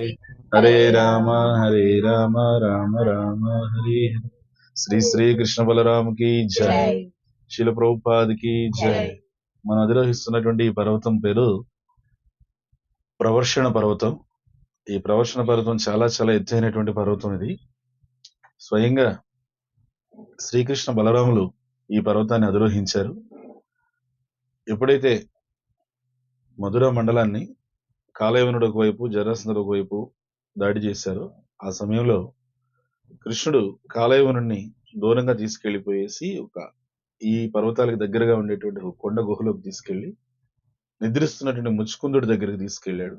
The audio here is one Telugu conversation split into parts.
హరే రామ హరే రామ రామ రామ హరే హరే. శ్రీ శ్రీ కృష్ణ బలరామ్కి జై. శిల ప్రభుపాద్కి జై. జై. మనం అధిరోహిస్తున్నటువంటి ఈ పర్వతం పేరు ప్రవర్షణ పర్వతం. ఈ ప్రవర్షణ పర్వతం చాలా చాలా ఎత్తైనటువంటి పర్వతం ఇది. స్వయంగా శ్రీకృష్ణ బలరాములు ఈ పర్వతాన్ని అధిరోహించారు. ఎప్పుడైతే మధుర మండలాన్ని కాలయవనుడు ఒకవైపు జరాసంధుడు ఒకవైపు దాడి చేశారు. ఆ సమయంలో కృష్ణుడు కాలయవనుడిని దూరంగా తీసుకెళ్ళిపోయేసి ఒక ఈ పర్వతాలకు దగ్గరగా ఉండేటువంటి ఒక కొండ గుహలోకి తీసుకెళ్ళి నిద్రిస్తున్నటువంటి ముచ్చుకుందుడి దగ్గరికి తీసుకెళ్ళాడు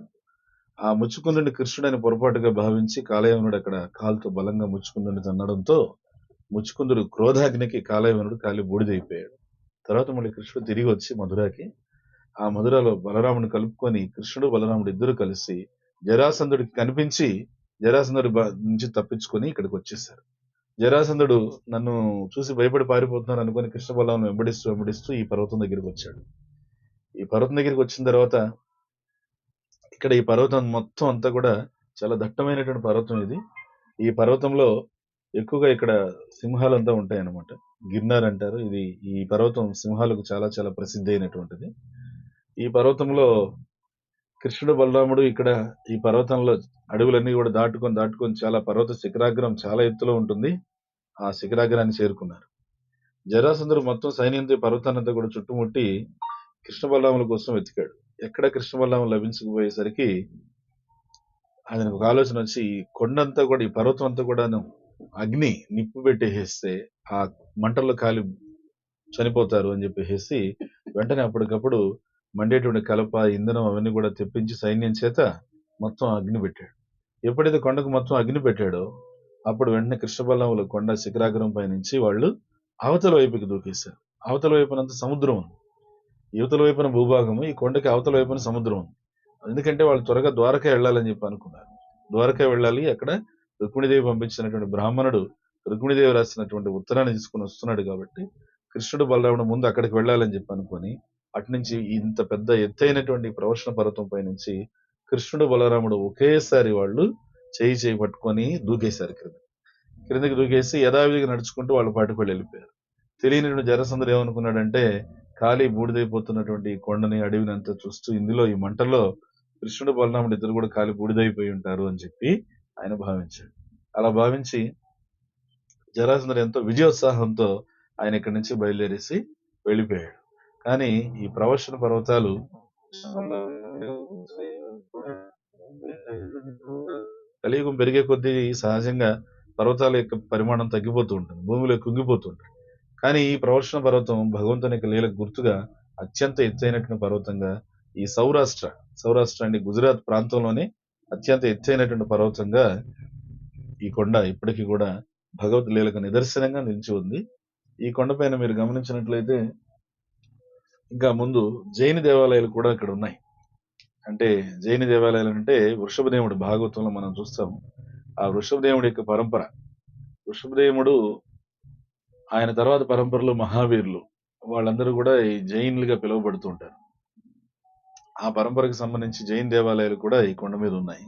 ఆ ముచ్చుకుందుని కృష్ణుడని పొరపాటుగా భావించి కాలయవనుడు అక్కడ కాలుతో బలంగా ముచ్చుకుందుని తన్నడంతో ముచ్చుకుందుడు క్రోధాగ్నికి కాలయవనుడు కాలి బూడిదైపోయాడు. తర్వాత మళ్ళీ కృష్ణుడు తిరిగి వచ్చి మధురాకి ఆ మధురలో బలరాముని కలుపుకొని కృష్ణుడు బలరాముడు ఇద్దరు కలిసి జరాసంధుడికి కనిపించి జరాసంధుడి నుంచి తప్పించుకొని ఇక్కడికి వచ్చేసారు జరాసంధుడు నన్ను చూసి భయపడి పారిపోతున్నాను అనుకుని కృష్ణ బలరామును వెంబడిస్తూ వెంబడిస్తూ ఈ పర్వతం దగ్గరికి వచ్చాడు. ఈ పర్వతం దగ్గరికి వచ్చిన తర్వాత ఇక్కడ ఈ పర్వతం మొత్తం అంతా కూడా చాలా దట్టమైనటువంటి పర్వతం ఇది. ఈ పర్వతంలో ఎక్కువగా ఇక్కడ సింహాలంతా అంతా ఉంటాయన్నమాట. గిర్నార్ అంటారు. ఇది ఈ పర్వతం సింహాలకు చాలా చాలా ప్రసిద్ధి అయినటువంటిది. ఈ పర్వతంలో కృష్ణుడు బలరాముడు ఇక్కడ ఈ పర్వతంలో అడవులన్నీ కూడా దాటుకొని దాటుకొని చాలా పర్వత శిఖరాగ్రం చాలా ఎత్తులో ఉంటుంది. ఆ శిఖరాగ్రాన్ని చేరుకున్నారు. జరాసంధుడు మొత్తం సైన్యంతో పర్వతాన్నంతా కూడా చుట్టుముట్టి కృష్ణ బలరాముల కోసం వెతికాడు. ఎక్కడ కృష్ణ బలరాములు లభించకపోయేసరికి ఆయనకు ఒక ఆలోచన వచ్చి ఈ కొండంతా కూడా ఈ పర్వతం అంతా కూడాను అగ్ని నిప్పు పెట్టేసేస్తే ఆ మంటల్లో కాలి చనిపోతారు అని చెప్పేసి వెంటనే అప్పటికప్పుడు మండేటువంటి కలప ఇంధనం అవన్నీ కూడా తెప్పించి సైన్యం చేత మొత్తం అగ్ని పెట్టాడు. ఎప్పుడైతే కొండకు మొత్తం అగ్ని పెట్టాడో అప్పుడు వెంటనే కృష్ణబల్లములు కొండ శిఖరాగ్రం పై నుంచి వాళ్ళు అవతల వైపుకి దూకేశారు. అవతల వైపునంత సముద్రం ఉంది. యువతల వైపున భూభాగము ఈ కొండకి అవతల వైపున సముద్రం ఉంది. ఎందుకంటే వాళ్ళు త్వరగా ద్వారకా వెళ్ళాలని చెప్పి అనుకున్నారు. ద్వారకా వెళ్ళాలి అక్కడ రుక్మిణిదేవి పంపించినటువంటి బ్రాహ్మణుడు రుక్మిణిదేవి రాసినటువంటి ఉత్తరాన్ని తీసుకుని వస్తున్నాడు కాబట్టి కృష్ణుడు బలరాముడు ముందు అక్కడికి వెళ్ళాలని చెప్పి అనుకొని అటు నుంచి ఇంత పెద్ద ఎత్తైనటువంటి ప్రవర్షణ పర్వతం పై నుంచి కృష్ణుడు బలరాముడు ఒకేసారి వాళ్ళు చేయి చేయి పట్టుకొని దూకేశారు క్రింద క్రిందకి దూకేసి యథావిధిగా నడుచుకుంటూ వాళ్ళ పాటుకు వెళ్ళి వెళ్ళిపోయారు. తెలియనటువంటి జరసందరు ఏమనుకున్నాడంటే ఖాళీ బూడిదైపోతున్నటువంటి కొండని అడవిని అంతా చూస్తూ ఇందులో ఈ మంటల్లో కృష్ణుడు బలరాముడు ఇద్దరు కూడా ఖాళీ బూడిదైపోయి ఉంటారు అని చెప్పి ఆయన భావించాడు. అలా భావించి జరాసందరు ఎంతో విజయోత్సాహంతో ఆయన ఇక్కడి నుంచి బయలుదేరేసి వెళ్ళిపోయాడు. కానీ ఈ ప్రవచన పర్వతాలు కలియుగం పెరిగే కొద్దీ సహజంగా పర్వతాల యొక్క పరిమాణం తగ్గిపోతూ ఉంటుంది భూమిలో కుంగిపోతూ ఉంటుంది. కానీ ఈ ప్రవర్షణ పర్వతం భగవంతుని యొక్క లీలకు గుర్తుగా అత్యంత ఎత్తైనటువంటి పర్వతంగా ఈ సౌరాష్ట్ర సౌరాష్ట్ర అండి గుజరాత్ ప్రాంతంలోనే అత్యంత ఎత్తైనటువంటి పర్వతంగా ఈ కొండ ఇప్పటికీ కూడా భగవత్ లీలకు నిదర్శనంగా నిలిచి ఉంది. ఈ కొండపైన మీరు గమనించినట్లయితే ఇంకా ముందు జైన దేవాలయాలు కూడా ఇక్కడ ఉన్నాయి. అంటే జైన దేవాలయాలు అంటే వృషభదేవుడు భాగవతంలో మనం చూస్తాం ఆ వృషభదేవుడి యొక్క పరంపర. వృషభదేవుడు ఆయన తర్వాత పరంపరలో మహావీరులు. వాళ్ళందరూ కూడా ఈ జైన్లుగా పిలువబడుతూ ఉంటారు. ఆ పరంపరకు సంబంధించి జైన్ దేవాలయాలు కూడా ఈ కొండ మీద ఉన్నాయి.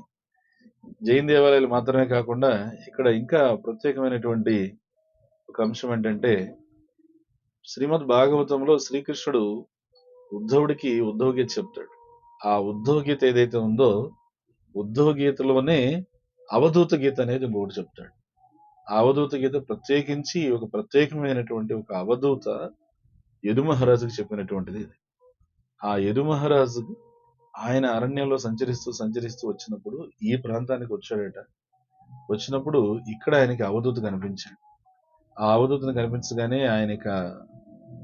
జైన్ దేవాలయాలు మాత్రమే కాకుండా ఇక్కడ ఇంకా ప్రత్యేకమైనటువంటి ఒక అంశం ఏంటంటే శ్రీమద్ భాగవతంలో శ్రీకృష్ణుడు ఉద్ధవుడికి ఉద్ధవ గీత చెప్తాడు. ఆ ఉద్ధవ గీత ఏదైతే ఉందో ఉద్ధవ గీతలోనే అవధూత గీత అనేది ఇంకొకటి చెప్తాడు. ఆ అవధూత గీత ప్రత్యేకించి ఒక ప్రత్యేకమైనటువంటి ఒక అవధూత యదుమహారాజుకు చెప్పినటువంటిది ఇది. ఆ యదుమహారాజు ఆయన అరణ్యంలో సంచరిస్తూ సంచరిస్తూ వచ్చినప్పుడు ఈ ప్రాంతానికి వచ్చాడట. వచ్చినప్పుడు ఇక్కడ ఆయనకి అవధూత కనిపించాడు. ఆ అవధూతను కనిపించగానే ఆయన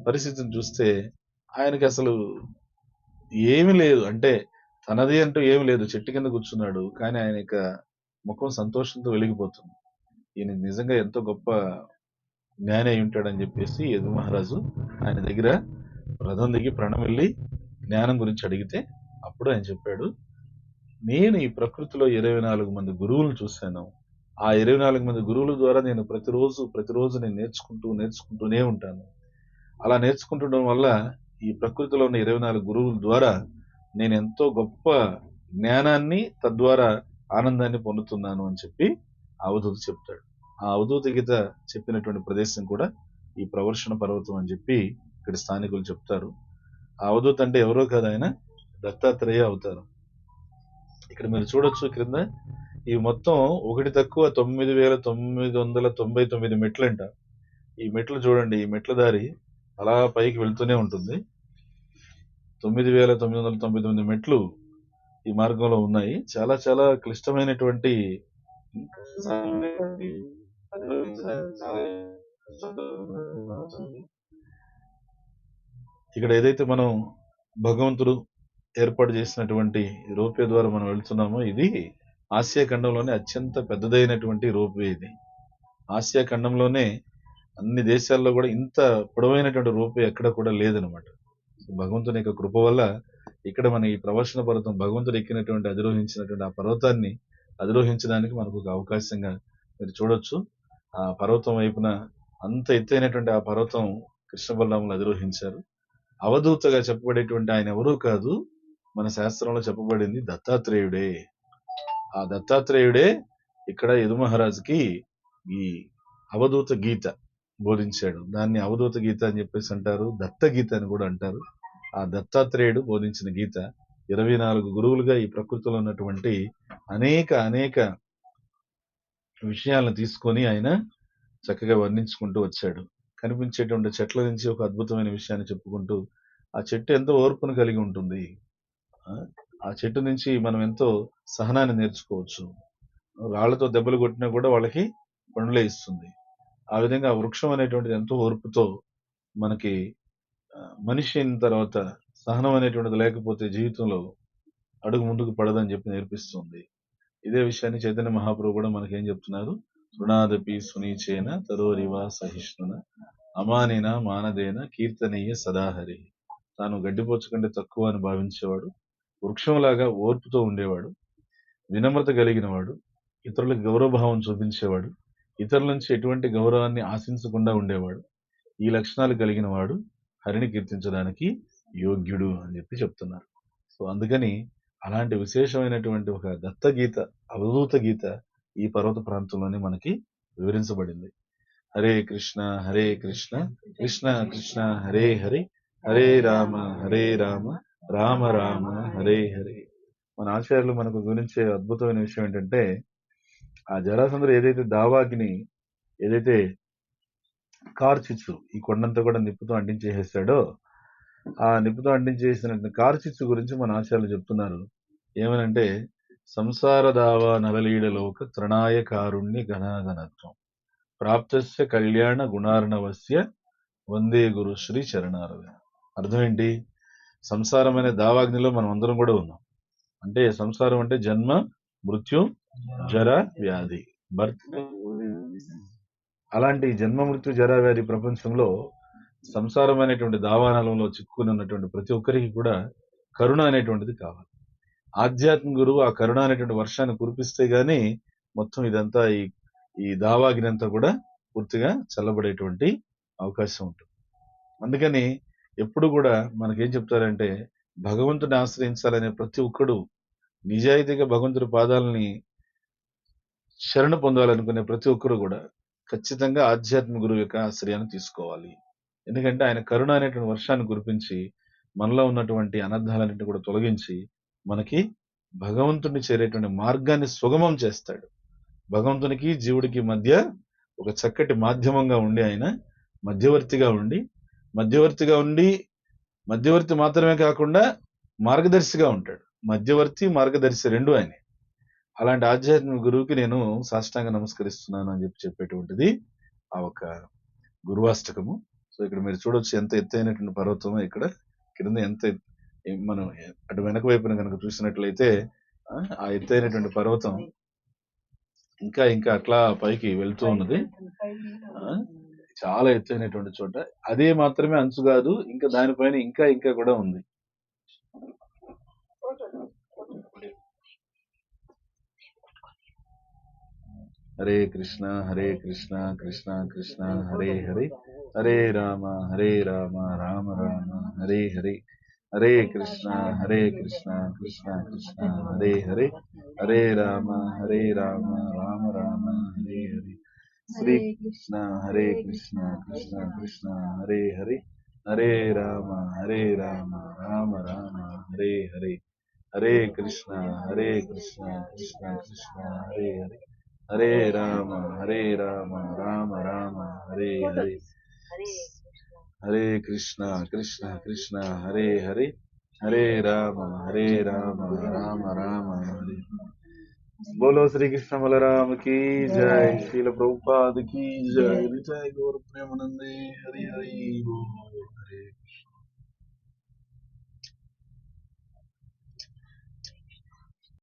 పరిస్థితిని చూస్తే ఆయనకి అసలు ఏమీ లేదు. అంటే తనది అంటూ ఏమి లేదు. చెట్టు కింద కూర్చున్నాడు. కానీ ఆయన యొక్క ముఖం సంతోషంతో వెలిగిపోతుంది. ఈయన నిజంగా ఎంతో గొప్ప జ్ఞాని అయి ఉంటాడని చెప్పేసి యదు మహారాజు ఆయన దగ్గర రథం దిగి ప్రాణం వెళ్ళి జ్ఞానం గురించి అడిగితే అప్పుడు ఆయన చెప్పాడు నేను ఈ ప్రకృతిలో ఇరవై నాలుగు మంది గురువులు చూశాను. ఆ ఇరవై నాలుగు మంది గురువుల ద్వారా నేను ప్రతిరోజు ప్రతిరోజు నేను నేర్చుకుంటూ నేర్చుకుంటూనే ఉంటాను. అలా నేర్చుకుంటుండడం వల్ల ఈ ప్రకృతిలో ఉన్న ఇరవై నాలుగు గురువుల ద్వారా నేను ఎంతో గొప్ప జ్ఞానాన్ని తద్వారా ఆనందాన్ని పొందుతున్నాను అని చెప్పి అవధూత చెప్తాడు. ఆ అవధూత గీత చెప్పినటువంటి ప్రదేశం కూడా ఈ ప్రవర్షణ పర్వతం అని చెప్పి ఇక్కడ స్థానికులు చెప్తారు. ఆ అవధూత అంటే ఎవరో కాదు ఆయన దత్తాత్రేయ అవుతారు. ఇక్కడ మీరు చూడొచ్చు క్రింద ఈ మొత్తం ఒకటి తక్కువ తొమ్మిది వేల తొమ్మిది వందల తొంభై తొమ్మిది మెట్లంట. ఈ మెట్లు చూడండి ఈ మెట్ల దారి అలా పైకి వెళ్తూనే ఉంటుంది. తొమ్మిది వేల తొమ్మిది వందల తొంభై తొమ్మిది మెట్లు ఈ మార్గంలో ఉన్నాయి. చాలా చాలా క్లిష్టమైనటువంటి ఇక్కడ ఏదైతే మనం భగవంతుడు ఏర్పాటు చేసినటువంటి రోప్వే ద్వారా మనం వెళ్తున్నామో ఇది ఆసియా ఖండంలోనే అత్యంత పెద్దదైనటువంటి రోప్వే ఇది. ఆసియా ఖండంలోనే అన్ని దేశాల్లో కూడా ఇంత పొడవైనటువంటి రూపే ఎక్కడ కూడా లేదనమాట భగవంతుని యొక్క కృప వల్ల ఇక్కడ మన ఈ ప్రవర్షణ పర్వతం భగవంతుడు ఎక్కినటువంటి అధిరోహించినటువంటి ఆ పర్వతాన్ని అధిరోహించడానికి మనకు ఒక అవకాశంగా మీరు చూడొచ్చు. ఆ పర్వతం వైపున అంత ఎత్తైనటువంటి ఆ పర్వతం కృష్ణ బలరాములు అధిరోహించారు. అవధూతగా చెప్పబడేటువంటి ఆయన ఎవరూ కాదు. మన శాస్త్రంలో చెప్పబడింది దత్తాత్రేయుడే. ఆ దత్తాత్రేయుడే ఇక్కడ యదుమహారాజుకి ఈ అవధూత గీత బోధించాడు. దాన్ని అవధూత గీత అని చెప్పేసి అంటారు దత్త గీత అని కూడా అంటారు. ఆ దత్తాత్రేయుడు బోధించిన గీత ఇరవై నాలుగు గురువులుగా ఈ ప్రకృతిలో ఉన్నటువంటి అనేక అనేక విషయాలను తీసుకొని ఆయన చక్కగా వర్ణించుకుంటూ వచ్చాడు. కనిపించేటువంటి చెట్ల నుంచి ఒక అద్భుతమైన విషయాన్ని చెప్పుకుంటూ ఆ చెట్టు ఎంతో ఓర్పును కలిగి ఉంటుంది. ఆ, చెట్టు నుంచి మనం ఎంతో సహనాన్ని నేర్చుకోవచ్చు. రాళ్ళతో దెబ్బలు కొట్టినా కూడా వాళ్ళకి పండులే ఇస్తుంది. ఆ విధంగా ఆ వృక్షం అనేటువంటిది ఎంతో ఓర్పుతో మనకి మనిషి అయిన తర్వాత సహనం అనేటువంటిది లేకపోతే జీవితంలో అడుగు ముందుకు పడదని చెప్పి నేర్పిస్తుంది. ఇదే విషయాన్ని చైతన్య మహాప్రభు కూడా మనకి ఏం చెప్తున్నారు? తృణాదపి సునీచేన తరోరివా సహిష్ణున అమానిన మానదేన కీర్తనీయ సదాహరి. తాను గడ్డిపోచ కంటే తక్కువ అని భావించేవాడు వృక్షంలాగా ఓర్పుతో ఉండేవాడు వినమ్రత కలిగినవాడు ఇతరులకు గౌరవభావం చూపించేవాడు ఇతరుల నుంచి ఎటువంటి గౌరవాన్ని ఆశించకుండా ఉండేవాడు. ఈ లక్షణాలు కలిగిన వాడు హరిని కీర్తించడానికి యోగ్యుడు అని చెప్పి చెప్తున్నారు. సో అందుకని అలాంటి విశేషమైనటువంటి ఒక దత్త గీత అవధూత గీత ఈ పర్వత ప్రాంతంలోనే మనకి వివరించబడింది. హరే కృష్ణ హరే కృష్ణ కృష్ణ కృష్ణ హరే హరే హరే రామ హరే రామ రామ రామ హరే హరే. మన ఆచార్యులు మనకు గురించే అద్భుతమైన విషయం ఏంటంటే ఆ జరాసంధుడు ఏదైతే దావాగ్ని ఏదైతే కార్చిచ్చు ఈ కొండంతా కూడా నిప్పుతో అంటించేసేస్తాడో ఆ నిప్పుతో అంటించేసిన కార్చిచ్చు గురించి మన ఆచార్యులు చెప్తున్నారు. ఏమనంటే సంసార దావా నలలీడలోక త్రణాయ కారుణ్య ఘనాఘనత్వం. ప్రాప్తస్య కళ్యాణ గుణార్ణవస్య వందే గురు శ్రీ చరణారవి అర్థం ఏంటి సంసారం అనే దావాగ్నిలో మనం అందరం కూడా ఉన్నాం. అంటే సంసారం అంటే జన్మ మృత్యు జర వ్యాధి. బర్త్ అలాంటి జన్మ మృత్యు జర వ్యాధి ప్రపంచంలో సంసారమైనటువంటి దావానలంలో చిక్కుకుని ఉన్నటువంటి ప్రతి ఒక్కరికి కూడా కరుణ అనేటువంటిది కావాలి. ఆధ్యాత్మిక గురువు ఆ కరుణ అనేటువంటి వర్షాన్ని కురిపిస్తే గానీ మొత్తం ఇదంతా ఈ ఈ దావాగ్ని అంతా కూడా పూర్తిగా చల్లబడేటువంటి అవకాశం ఉంటుంది. అందుకని ఎప్పుడు కూడా మనకేం చెప్తారంటే భగవంతుని ఆశ్రయించాలనే ప్రతి ఒక్కడు నిజాయితీగా భగవంతుడి పాదాలని శరణ పొందాలనుకునే ప్రతి ఒక్కరు కూడా ఖచ్చితంగా ఆధ్యాత్మిక గురువు యొక్క ఆశ్రయాన్ని తీసుకోవాలి. ఎందుకంటే ఆయన కరుణ అనేటువంటి వర్షాన్ని కురిపించి మనలో ఉన్నటువంటి అనర్థాలన్నింటినీ కూడా తొలగించి మనకి భగవంతుడిని చేరేటువంటి మార్గాన్ని సుగమం చేస్తాడు. భగవంతునికి జీవుడికి మధ్య ఒక చక్కటి మాధ్యమంగా ఉండి ఆయన మధ్యవర్తిగా ఉండి మధ్యవర్తిగా ఉండి మధ్యవర్తి మాత్రమే కాకుండా మార్గదర్శిగా ఉంటాడు. మధ్యవర్తి మార్గదర్శి రెండు ఆయనే. అలాంటి ఆధ్యాత్మిక గురువుకి నేను సాష్టాంగ నమస్కరిస్తున్నాను అని చెప్పి చెప్పేటువంటిది ఆ ఒక గురువాష్టకము. సో ఇక్కడ మీరు చూడొచ్చు ఎంత ఎత్తైనటువంటి పర్వతమో ఇక్కడ. కింద ఎంత మనం అటు వెనక వైపున కనుక చూసినట్లయితే ఆ, ఎత్తైనటువంటి పర్వతం ఇంకా ఇంకా అట్లా పైకి వెళ్తూ ఉన్నది. చాలా ఎత్తైనటువంటి చోట. అదే మాత్రమే అంచు కాదు ఇంకా దానిపైన ఇంకా ఇంకా కూడా ఉంది. హరే కృష్ణ హరే కృష్ణ కృష్ణ కృష్ణ హరే హరే హరే రామ హరే రామ రామ రామ హరే హరే హరే కృష్ణ హరే కృష్ణ కృష్ణ కృష్ణ హరే హరే హరే రామ హరే రామ రామ రామ హరే హరే శ్రీ కృష్ణ హరే కృష్ణ కృష్ణ కృష్ణ హరే హరే హరే రామ హరే రామ రామ రామ హరే హరే హరే కృష్ణ హరే కృష్ణ కృష్ణ కృష్ణ హరే హరే हरे राम हरे राम राम राम हरे हरे। हरे कृष्णा कृष्णा कृष्णा हरे हरे। हरे राम हरे राम राम राम हरे। बोलो श्री कृष्ण बलराम की जय श्रील प्रभुपाद की जय। जय गौर प्रेमानंदे हरे हरि बोल।